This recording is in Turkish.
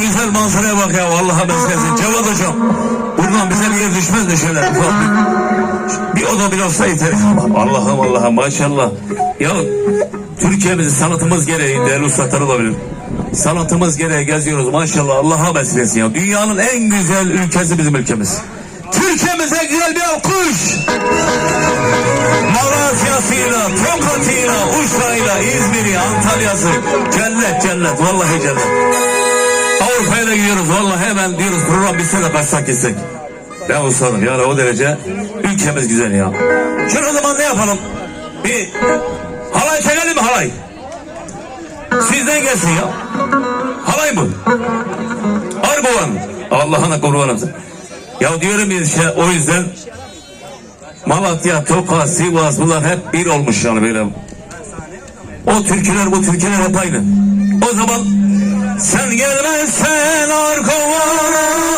güzel manzaraya bak ya. Vallahi ben sensin. Cevat hocam. Buradan bize bir yer düşmez de şöyle. Ufak bir, bir oda bir olsa yeter. Allah'ım Allah'ım maşallah. Ya Türkiye'mizi sanatımız gereği değerli ustalar olabilir. Sanatımız gereği geziyoruz maşallah Allah'a beslesin ya. Dünyanın en güzel ülkesi bizim ülkemiz. Türkiye'mize güzel bir alkış. Malatya'sıyla, Tokat'ıyla, Uşa'yla, İzmir'i, Antalya'sı. Cennet cennet, vallahi cennet. Avrupa'ya da gidiyoruz, vallahi hemen diyoruz program bitse de başsak gitsek. Ben usanım yani o derece ülkemiz güzel ya. Şunu o zaman ne yapalım? Bir halay çekelim mi halay? Sizden gelsin ya. Halay mı? Arboğan. Allah'ına kurbanım. Ya diyorum ya işte o yüzden Malatya, Tokat, Sivas bunlar hep bir olmuş yani böyle. O türküler bu türküler hep aynı. O zaman sen gelmezsen arkama